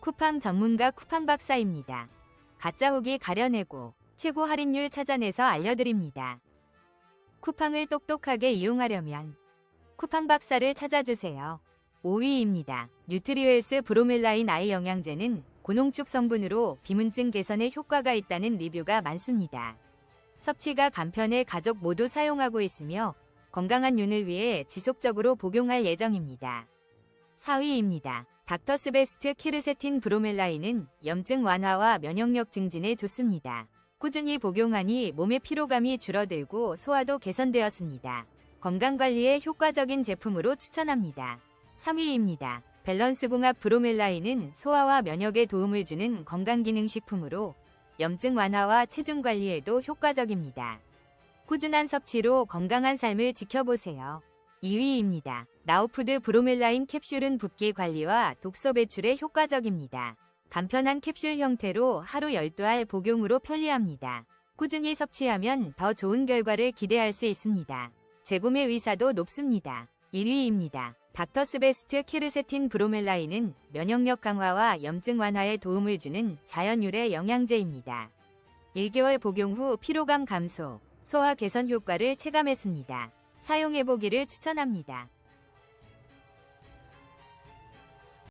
쿠팡 전문가 쿠팡 박사입니다. 가짜 후기 가려내고 최고 할인율 찾아내서 알려드립니다. 쿠팡을 똑똑하게 이용하려면 쿠팡 박사를 찾아주세요. 5위입니다. 뉴트리웰스 브로멜라인 아이 영양제는 고농축 성분으로 비문증 개선에 효과가 있다는 리뷰가 많습니다. 섭취가 간편해 가족 모두 사용하고 있으며 건강한 윤을 위해 지속적으로 복용할 예정입니다. 4위입니다. 닥터스베스트 키르세틴 브로멜라인은 염증 완화와 면역력 증진에 좋습니다. 꾸준히 복용하니 몸의 피로감이 줄어들고 소화도 개선되었습니다. 건강관리에 효과적인 제품으로 추천합니다. 3위입니다. 밸런스 궁합 브로멜라인은 소화와 면역에 도움을 주는 건강기능식품으로 염증 완화와 체중 관리에도 효과적입니다. 꾸준한 섭취로 건강한 삶을 지켜보세요. 2위입니다. 나우푸드 브로멜라인 캡슐은 붓기 관리와 독소 배출에 효과적입니다. 간편한 캡슐 형태로 하루 12알 복용으로 편리합니다. 꾸준히 섭취하면 더 좋은 결과를 기대할 수 있습니다. 재구매 의사도 높습니다. 1위입니다. 닥터스베스트 키르세틴 브로멜라인은 면역력 강화와 염증 완화에 도움을 주는 자연유래 영양제입니다. 1개월 복용 후 피로감 감소, 소화 개선 효과를 체감했습니다. 사용해보기를 추천합니다.